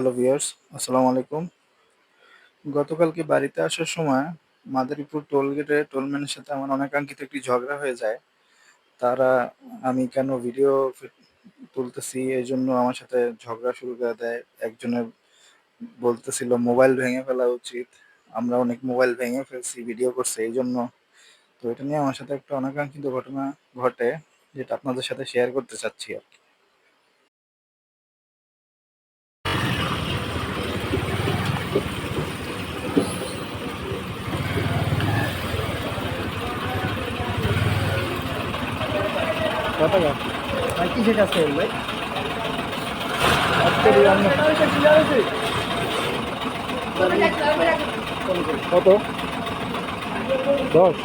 Hello viewers, আসসালামু আলাইকুম। গতকালকে বাড়িতে আসার সময় মাদারীপুর টোল গেটে টোলম্যানের সাথে আমার অনেকাঙ্ক্ষিত একটি ঝগড়া হয়ে যায়। তারা, আমি কেন ভিডিও তুলতেছি, এই জন্য আমার সাথে ঝগড়া শুরু করে দেয়। একজনের বলতেছিল, মোবাইল ভেঙে ফেলা উচিত। আমরা অনেক মোবাইল ভেঙে ফেলছি, ভিডিও করছে, এই জন্য। তো এটা নিয়ে আমার সাথে একটা অনাকাঙ্ক্ষিত ঘটনা ঘটে, যেটা আপনাদের সাথে শেয়ার করতে চাচ্ছি আর কি। কত ভাই কিসের কাজ করেন ভাই? কত? দশ।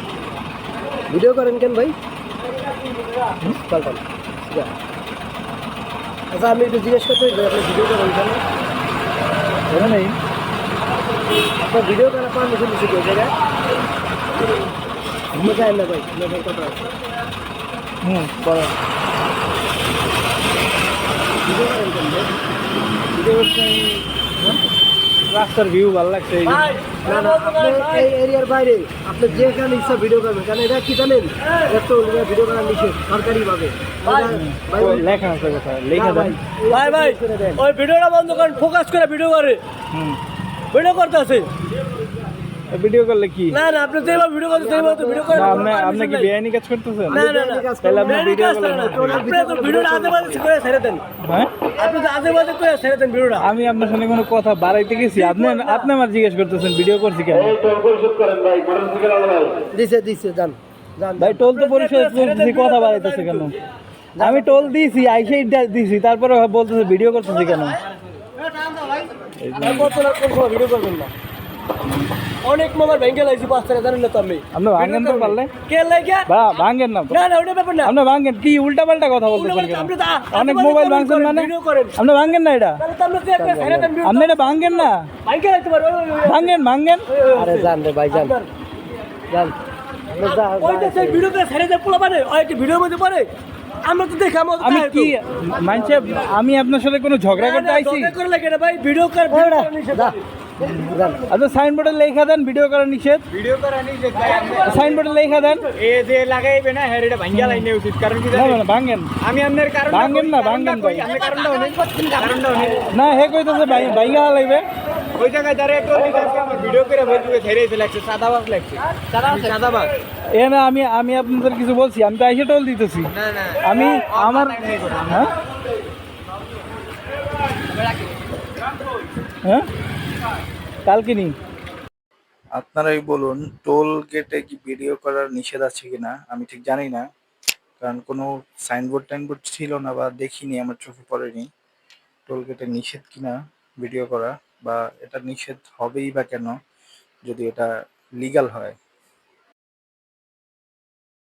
ভিডিও করেন কেন ভাই? পাল্টান। আচ্ছা আমি একটু জিজ্ঞেস করতে আপনি ভিডিও করেন কেন? ধরে নেই। আপনার ভিডিও করার পারমিশন দিচ্ছে কেউ জায়গায় না ভাই কথা আছে? হুম করেন রাস্তার ভিউ ভালো লাগছে এই না না আপনি এই এরিয়ার বাইরে আপনি যেখানে ইচ্ছা ভিডিও করবেন কারণ এটা কি জানেন? এত ভিডিও নিষেধ সরকারিভাবে। লেখা আছে কোথায় লেখা দেন। ভাই ভাই ওই ভিডিওটা বন্ধ করেন ফোকাস করে ভিডিও করে। হুম। ভিডিও করতে আছে ভিডিও করলে কি? না না আপনি যেভাবে ভিডিও করতে সেইভাবে তো ভিডিও করেন আপনি আপনি কি বেআইনি কাজ করতেছেন? না না না। তাহলে আপনি ভিডিও করলেন। আপনি তো ভিডিওটা করে ছেড়ে দেন। হ্যাঁ? আপনি তো করে ছেড়ে দেন ভিডিওটা। আমি আপনার সঙ্গে কোনো কথা বাড়াইতে গেছি। আপনি আপনি আমার জিজ্ঞেস করতেছেন ভিডিও করছি কেন? দিছে দিছে যান যান ভাই টোল তো পরিশোধ করতেছি কথা বাড়াইতেছে কেন? আমি টোল দিয়েছি আইসেই দিয়েছি তারপরে বলতেছে ভিডিও করতেছি কেন? ভিডিও করবেন না। অনেক মোবাইল ভেঙে লাগছি পাঁচ টাকা জানেন না তো আমি। আপনি ভাঙেন তো পারলে। কে লাগে বা ভাঙেন না। না না ওটা ব্যাপার না। আপনি ভাঙেন কি উল্টা পাল্টা কথা বলতেছেন আপনি অনেক মোবাইল ভাঙছেন মানে? আপনি ভাঙেন না এটা? আপনি এটা ভাঙেন না? ভাঙে লাগতে পারে ভাঙেন ভাঙেন। আরে যান রে ভাই যান। যান। আপনি ওই যে সেই ভিডিও করে ছেড়ে দেয় পোলা মানে ওই ভিডিওর মধ্যে পড়ে। আমরা তো দেখি আমরা তো আমি। কি মানছে আমি আপনার সাথে কোনো ঝগড়া করতে আইছি? করে লাগে না ভাই ভিডিও কর আচ্ছা সাইনবোর্ডে লেখা দেন ভিডিও করা নিষেধ। ভিডিও করা নি যে ভাই আপনি সাইনবোর্ডে লেখা দেন। এ যে লাগাইবে না হ্যাঁ এটা ভাঙ্গিয়া লাইনে উচিত। কারণ কি না জানেন না, না, আমি আপনার কারণ ভাঙেন না, ভাঙেন ভাই। কারণটা অনেক কারণটা অনেক না হে কইতেছে ভাই- ভাইঙ্গা লাগবে। ওই জায়গায় যারা একটু আমার ভিডিও করে ফেসবুকে ছেড়েছে লাগছে সাদাবাজ লাগছে। আমি সাদাবাজ এ না আমি আমি আপনাদের কিছু বলছি আমি তো আইসে টোল দিতেছি। না না আমি আমার হ্যাঁ? হ্যাঁ? কালকে আপনারাই বলুন টোল গেটে কি ভিডিও করার নিষেধ আছে কিনা? আমি ঠিক জানি না কারণ কোনো সাইনবোর্ড টাইনবোর্ড ছিল না বা দেখিনি আমার চোখে পড়েনি। টোল গেটে নিষেধ কিনা ভিডিও করা? বা এটা নিষেধ হবেই বা কেন যদি এটা লিগাল হয়?